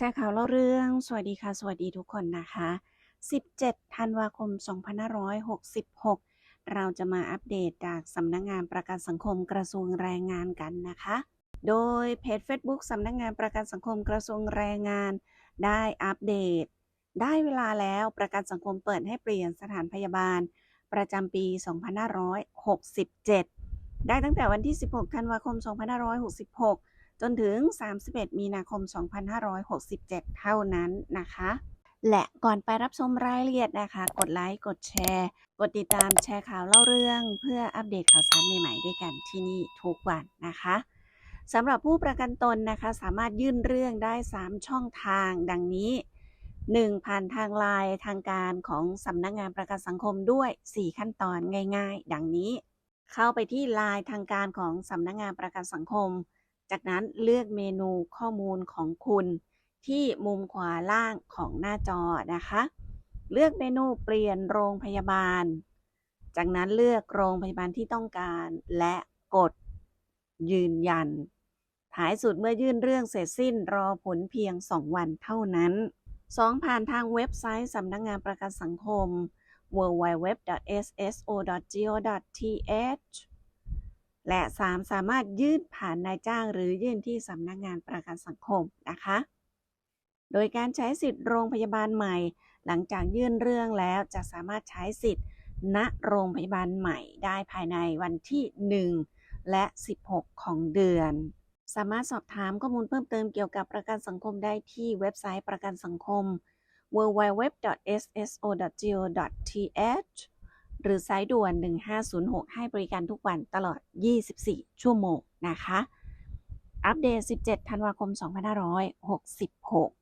ชร์ข่าวเล่าเรื่อง สวัสดีค่ะ สวัสดีทุกคนนะคะ 17 ธันวาคม 2566 เราจะมาอัปเดตจากสำนักงงานประกันสังคมกระทรวงแรงงานกันนะคะ โดยเพจ Facebook สำนักงงานประกันสังคมกระทรวงแรงงาน ได้อัปเดต ได้เวลาแล้วประกันสังคมเปิดให้เปลี่ยนสถานพยาบาล ประจำปี 2567 ได้ตั้งแต่วันที่ 16 ธันวาคม 2566 จนถึง 31 มีนาคม 2567 เท่านั้นนะคะ และก่อนไปรับชมรายละเอียดนะคะ กดไลค์ กดแชร์ กดติดตามแชร์ข่าวเล่าเรื่อง เพื่ออัปเดตข่าวสารใหม่ๆด้วยกันที่นี่ทุกวันนะคะสำหรับผู้ประกันตนนะคะ สามารถยื่นเรื่องได้ 3 ช่องทางดังนี้ 1. ผ่านทางไลน์ทางการของสำนักงานประกันสังคมด้วย 4 ขั้นตอนง่าย ๆ ดังนี้ เข้าไปที่ไลน์ทางการของสำนักงานประกันสังคม จากนั้นเลือกเมนูข้อมูลของคุณที่มุมขวาล่างของหน้าจอนะคะ เลือกเมนูเปลี่ยนโรงพยาบาล จากนั้นเลือกโรงพยาบาลที่ต้องการ และกด ยืนยัน ท้ายสุดเมื่อยื่นเรื่องเสร็จสิ้นรอผลเพียง 2 วันเท่านั้น 2. ผ่านทางเว็บไซต์สำนักงานประกันสังคม www.sso.go.th และ 3. สามารถยื่นผ่านนายจ้างหรือยื่นที่สำนักงานประกันสังคมนะคะ โดยการใช้สิทธิ์โรงพยาบาลใหม่ หลังจากยื่นเรื่องแล้วจะสามารถใช้สิทธิ์ ณโรงพยาบาลใหม่ได้ภายในวันที่ 1 และ 16 ของเดือน สามารถสอบถามข้อมูลเพิ่มเติมเกี่ยวกับประกันสังคมได้ที่เว็บไซต์ประกันสังคม www.sso.go.th หรือสายด่วน 1506 ให้บริการทุกวันตลอด 24 ชั่วโมงนะคะ อัปเดต 17 ธันวาคม 2566